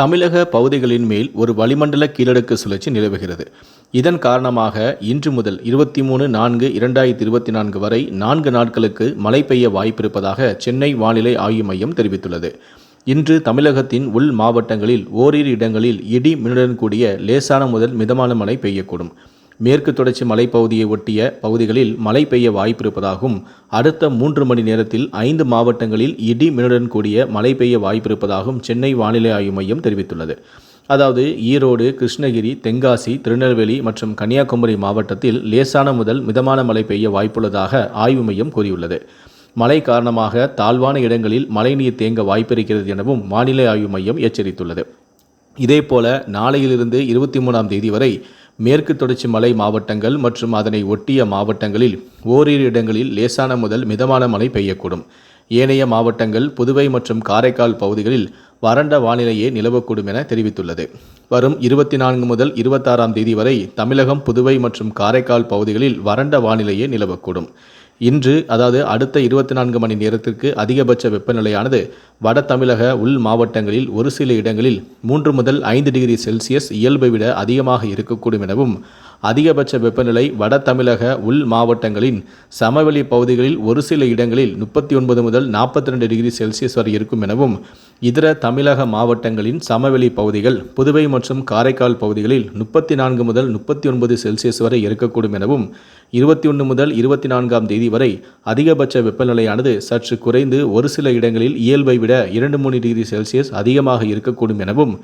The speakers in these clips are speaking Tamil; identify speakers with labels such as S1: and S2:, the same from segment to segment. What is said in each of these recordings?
S1: தமிழக பகுதிகளின் மேல் ஒரு வளிமண்டல கீழடுக்கு சுழற்சி நிலவுகிறது இதன் காரணமாக இன்று முதல் இருபத்தி மூணு நான்கு இரண்டாயிரத்தி இருபத்தி நான்கு வரை நான்கு நாட்களுக்கு மழை பெய்ய வாய்ப்பிருப்பதாக சென்னை வானிலை ஆய்வு மையம் தெரிவித்துள்ளது இன்று தமிழகத்தின் உள் மாவட்டங்களில் ஓரிரு இடங்களில் இடி மின்னுடன் கூடிய லேசான முதல் மிதமான மழை பெய்யக்கூடும் மேற்கு தொடர்ச்சி மலைப்பகுதியை ஒட்டிய பகுதிகளில் மழை பெய்ய வாய்ப்பிருப்பதாகவும் அடுத்த மூன்று மணி நேரத்தில் ஐந்து மாவட்டங்களில் இடி மின்னுடன் கூடிய மழை பெய்ய வாய்ப்பிருப்பதாகவும் சென்னை வானிலை ஆய்வு மையம் தெரிவித்துள்ளது அதாவது ஈரோடு கிருஷ்ணகிரி தென்காசி திருநெல்வேலி மற்றும் கன்னியாகுமரி மாவட்டத்தில் லேசான முதல் மிதமான மழை பெய்ய வாய்ப்புள்ளதாக ஆய்வு மையம் கூறியுள்ளது மழை காரணமாக தாழ்வான இடங்களில் மழைநீர் தேங்க வாய்ப்பிருக்கிறது எனவும் வானிலை ஆய்வு மையம் எச்சரித்துள்ளது இதேபோல நாளையிலிருந்து இருபத்தி மூணாம் தேதி வரை மேற்கு தொடர்ச்சி மலை மாவட்டங்கள் மற்றும் அதனை ஒட்டிய மாவட்டங்களில் ஓரிரு இடங்களில் லேசான முதல் மிதமான மழை பெய்யக்கூடும் ஏனைய மாவட்டங்கள் புதுவை மற்றும் காரைக்கால் பகுதிகளில் வறண்ட வானிலையே நிலவக்கூடும் என தெரிவித்துள்ளது வரும் இருபத்தி நான்கு முதல் இருபத்தாறாம் தேதி வரை தமிழகம் புதுவை மற்றும் காரைக்கால் பகுதிகளில் வறண்ட வானிலையே நிலவக்கூடும் இன்று அதாவது அடுத்த இருபத்தி நான்கு மணி நேரத்திற்கு அதிகபட்ச வெப்பநிலையானது வட தமிழக உள் மாவட்டங்களில் ஒரு சில இடங்களில் மூன்று முதல் ஐந்து டிகிரி செல்சியஸ் இயல்பை விட அதிகமாக இருக்கக்கூடும் எனவும் அதிகபட்ச வெப்பநிலை வட தமிழக உள் மாவட்டங்களின் சமவெளி பகுதிகளில் ஒரு சில இடங்களில் முப்பத்தி ஒன்பது முதல் நாற்பத்தி ரெண்டு டிகிரி செல்சியஸ் வரை இருக்கும் எனவும் இதர தமிழக மாவட்டங்களின் சமவெளி பகுதிகள் புதுவை மற்றும் காரைக்கால் பகுதிகளில் முப்பத்தி நான்கு முதல் முப்பத்தி ஒன்பது செல்சியஸ் வரை இருக்கக்கூடும் எனவும் இருபத்தி ஒன்று முதல் இருபத்தி நான்காம் தேதி வரை அதிகபட்ச வெப்பநிலையானது சற்று குறைந்து ஒரு சில இடங்களில் இயல்பை விட இரண்டு மூணு டிகிரி செல்சியஸ் அதிகமாக இருக்கக்கூடும் எனவும்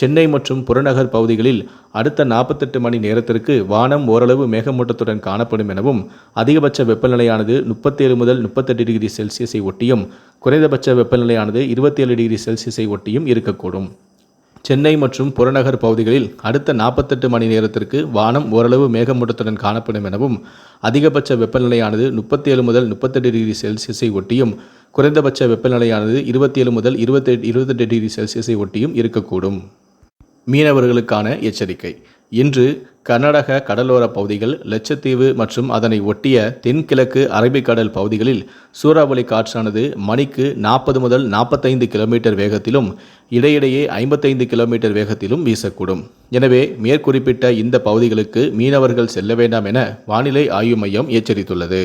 S1: சென்னை மற்றும் புறநகர் பகுதிகளில் அடுத்த நாற்பத்தெட்டு மணி நேரத்திற்கு வானம் ஓரளவு மேகமூட்டத்துடன் காணப்படும் எனவும் அதிகபட்ச வெப்பநிலையானது முப்பத்தேழு முதல் முப்பத்தெட்டு டிகிரி செல்சியஸை ஒட்டியும் குறைந்தபட்ச வெப்பநிலையானது இருபத்தேழு டிகிரி செல்சியஸை ஒட்டியும் இருக்கக்கூடும் சென்னை மற்றும் புறநகர் பகுதிகளில் அடுத்த நாற்பத்தெட்டு மணி நேரத்திற்கு வானம் ஓரளவு மேகமூட்டத்துடன் காணப்படும் எனவும் அதிகபட்ச வெப்பநிலையானது முப்பத்தேழு முதல் முப்பத்தெட்டு டிகிரி செல்சியஸை ஒட்டியும் குறைந்தபட்ச வெப்பநிலையானது இருபத்தேழு முதல் இருபத்தெட்டு இருபத்தெட்டு டிகிரி செல்சியஸை ஒட்டியும் இருக்கக்கூடும் மீனவர்களுக்கான எச்சரிக்கை இன்று கர்நாடக கடலோர பகுதிகள் லட்சத்தீவு மற்றும் அதனை ஒட்டிய தென்கிழக்கு அரபிக்கடல் பகுதிகளில் சூறாவளி காற்றானது மணிக்கு நாற்பது முதல் நாற்பத்தைந்து கிலோமீட்டர் வேகத்திலும் இடையிடையே ஐம்பத்தைந்து கிலோமீட்டர் வேகத்திலும் வீசக்கூடும் எனவே மேற்குறிப்பிட்ட இந்த பகுதிகளுக்கு மீனவர்கள் செல்ல வேண்டாம் என வானிலை ஆய்வு மையம் எச்சரித்துள்ளது